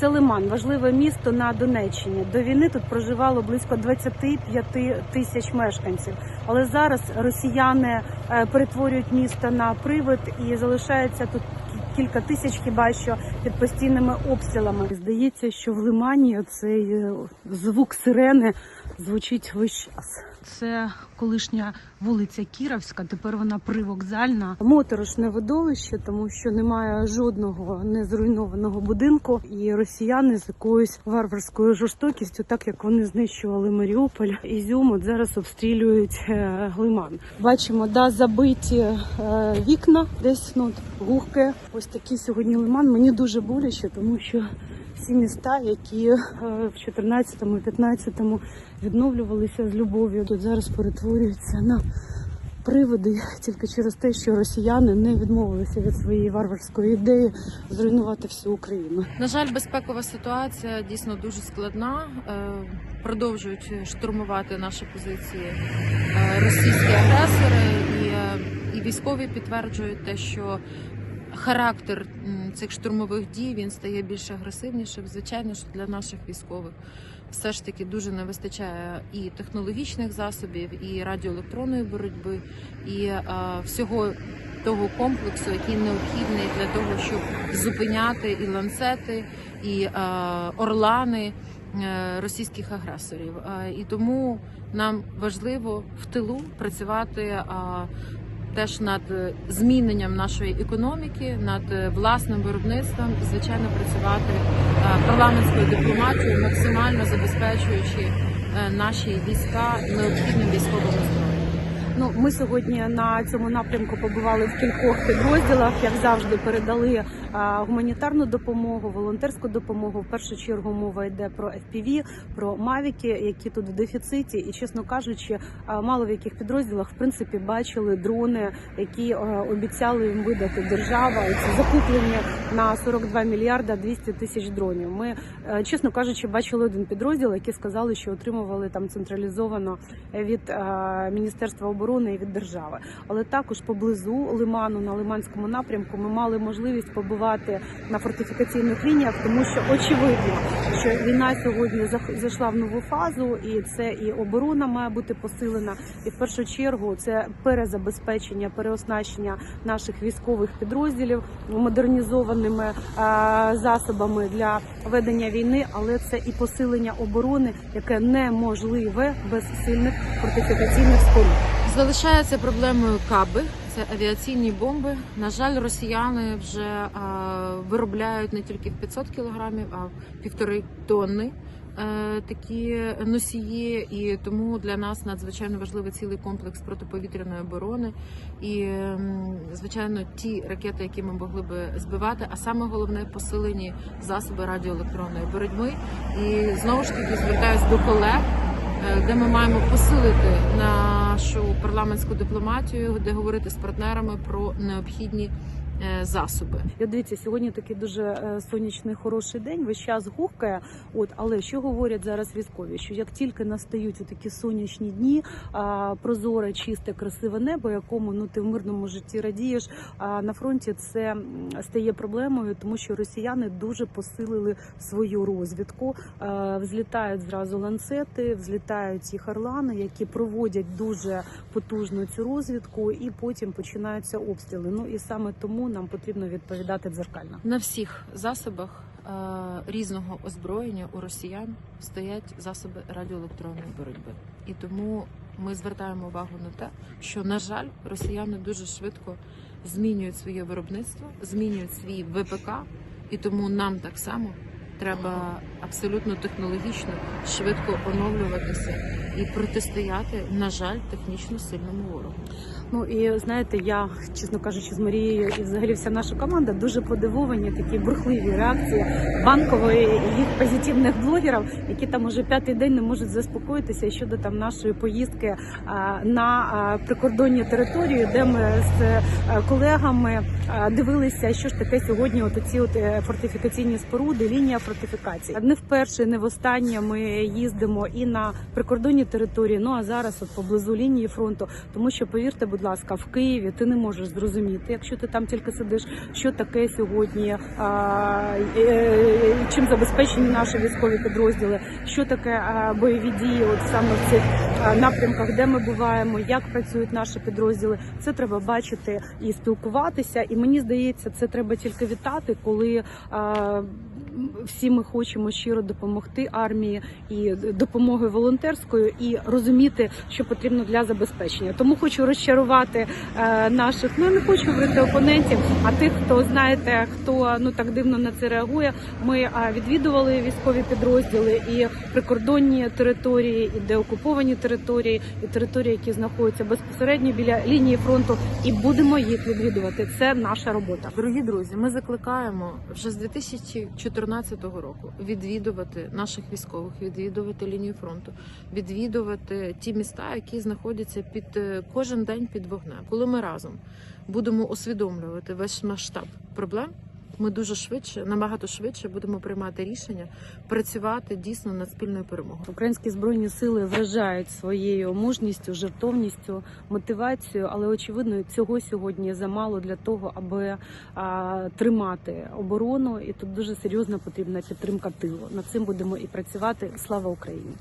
Це Лиман, важливе місто на Донеччині. До війни тут проживало близько 25 тисяч мешканців. Але зараз росіяни е, перетворюють місто на привид і залишається тут кілька тисяч хіба що під постійними обстрілами. Здається, що в Лимані цей е, звук сирени звучить весь час. Це колишня вулиця Кіровська, тепер вона привокзальна. Моторошне видовище, тому що немає жодного незруйнованого будинку, і росіяни з якоюсь варварською жорстокістю, так як вони знищували Маріуполь, Ізюм, от зараз обстрілюють е, Лиман. Бачимо, да, забиті е, вікна, десь ну гухки. Ось такий сьогодні лиман. Мені дуже боляче, тому що всі міста, які е, в 14-му, 15-му відновлювалися з любов'ю, тут зараз перетворюються на приводи тільки через те, що росіяни не відмовилися від своєї варварської ідеї зруйнувати всю Україну. На жаль, безпекова ситуація дійсно дуже складна. Е, Продовжують штурмувати наші позиції е, російські агресори, і, і військові підтверджують те, що характер цих штурмових дій він стає більш агресивнішим. Звичайно, що для наших військових все ж таки дуже не вистачає і технологічних засобів, і радіоелектронної боротьби, і е, всього того комплексу, який необхідний для того, щоб зупиняти і ланцети, і е, орлани е, російських агресорів. І тому нам важливо в тилу працювати. Теж над е, зміненням нашої економіки, над е, власним виробництвом, і, звичайно, працювати е, парламентською дипломатією, максимально забезпечуючи наші війська необхідним військовим озброєнням. Ну, ми сьогодні на цьому напрямку побували в кількох підрозділах. Як завжди, передали гуманітарну допомогу, волонтерську допомогу. В першу чергу мова йде про FPV, про мавіки, які тут в дефіциті. І чесно кажучи, мало в яких підрозділах в принципі бачили дрони, які обіцяли їм видати держава. І це закуплені на 42 мільярда 200 тисяч дронів. Ми е, чесно кажучи, бачили один підрозділ, які сказали, що отримували там централізовано від е, Міністерства оборони і від держави. Але також поблизу Лиману на Лиманському напрямку ми мали можливість побувати на фортифікаційних лініях, тому що очевидно, що війна сьогодні зайшла в нову фазу, і це і оборона має бути посилена. І в першу чергу це перезабезпечення, переоснащення наших військових підрозділів модернізованими засобами для ведення війни, але це і посилення оборони, яке неможливе без сильних фортифікаційних споруд. Залишається проблемою каби. Це авіаційні бомби. На жаль, росіяни вже е, виробляють не тільки в 500 кілограмів, а в півтори тонни е, такі носії. І тому для нас надзвичайно важливий цілий комплекс протиповітряної оборони. І звичайно, ті ракети, які ми могли би збивати, а саме головне посилені засоби радіоелектронної боротьби. І знову ж таки звертаюсь до колег. е, Де ми маємо посилити нашу парламентську дипломатію, де говорити з партнерами про необхідні засоби. І от дивіться, сьогодні такий дуже е, сонячний хороший день. Весь час гухкає. От але що говорять зараз військові? Що як тільки настають такі сонячні дні, прозоре, чисте, красиве небо, якому ну ти в мирному житті радієш. А на фронті це стає проблемою, тому що росіяни дуже посилили свою розвідку. Е, Взлітають зразу ланцети, взлітають їх орлани, які проводять дуже потужну цю розвідку, і потім починаються обстріли. Ну і саме тому нам потрібно відповідати дзеркально. На всіх засобах е, різного озброєння у росіян стоять засоби радіоелектронної боротьби, і тому ми звертаємо увагу на те, що на жаль, росіяни дуже швидко змінюють своє виробництво, змінюють свій ВПК, і тому нам так само треба абсолютно технологічно швидко оновлюватися і протистояти, на жаль, технічно сильному ворогу. Ну і знаєте, я чесно кажучи, з Марією і взагалі вся наша команда дуже подивовані такі бурхливі реакції банкової їх позитивних блогерів, які там уже п'ятий день не можуть заспокоїтися щодо там нашої поїздки на прикордонні території, де ми з е, колегами дивилися, що ж таке сьогодні. От ці от е, фортифікаційні споруди, лінія фортифікації. Не вперше, не востаннє ми їздимо і на прикордонні території. Ну а зараз от поблизу лінії фронту, тому що повірте, будь ласка, в Києві ти не можеш зрозуміти, якщо ти там тільки сидиш, що таке сьогодні а, е, чим забезпечені наші військові підрозділи, що таке е, бойові дії, от саме в цих е, напрямках, де ми буваємо, як працюють наші підрозділи. Це треба бачити і спілкуватися. І мені здається, це треба тільки вітати, коли. Всі ми хочемо щиро допомогти армії і допомогою волонтерською, і розуміти, що потрібно для забезпечення. Тому хочу розчарувати е, наших, ну не хочу говорити опонентів, а тих, хто знаєте, хто ну так дивно на це реагує. Ми е, відвідували військові підрозділи і прикордонні території, і деокуповані території, і території, які знаходяться безпосередньо біля лінії фронту, і будемо їх відвідувати. Це наша робота. Дорогі друзі, ми закликаємо вже з 2014 року відвідувати наших військових, відвідувати лінію фронту, відвідувати ті міста, які знаходяться під е, кожен день під вогнем. Коли ми разом будемо усвідомлювати весь масштаб проблем. Ми дуже швидше, набагато швидше будемо приймати рішення працювати дійсно над спільною перемогою. Українські збройні сили вражають своєю мужністю, жертовністю, мотивацією, але очевидно, цього сьогодні замало для того, аби а, тримати оборону. І тут дуже серйозна потрібна підтримка тилу. Над цим будемо і працювати. Слава Україні!